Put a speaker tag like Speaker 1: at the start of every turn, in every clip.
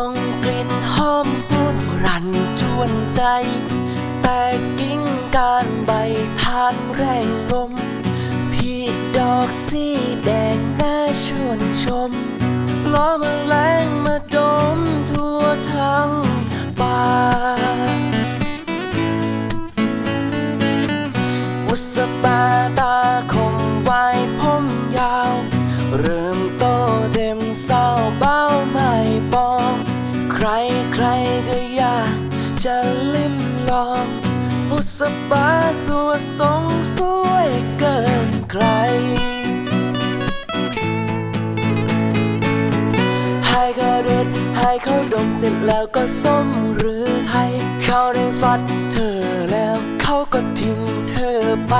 Speaker 1: ส่งกลิ่นหอมหวนรันจวนใจ แต่กิ่งการใบทานแรงลมพี่ดอกสีแดงน่าชวนชมล้อมาแรงมาดมทั่วทั้งป่าบุษบาตาคงไว้ผมยาว เริ่มโตเต็มเศร้าเบ้าไม่ปอง รใครก็อยากจะลิ้มลองบุษบาสวดทรงสวยเกินใคร ให้เขาเด็ดให้เขาดมเสร็จแล้วก็ส้มหรือไทย เขาได้ฟัดเธอแล้วเขาก็ทิ้งเธอไป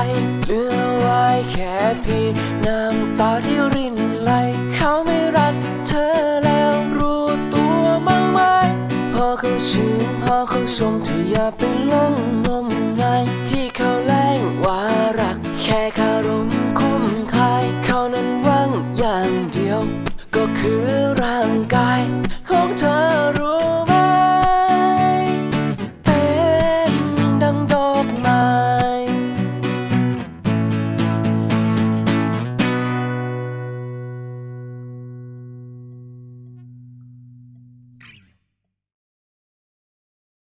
Speaker 1: เหลือไว้แค่เพียงน้ำตาที่ ชื่อพ่อเขาชมเธออย่าไปลงงมงายที่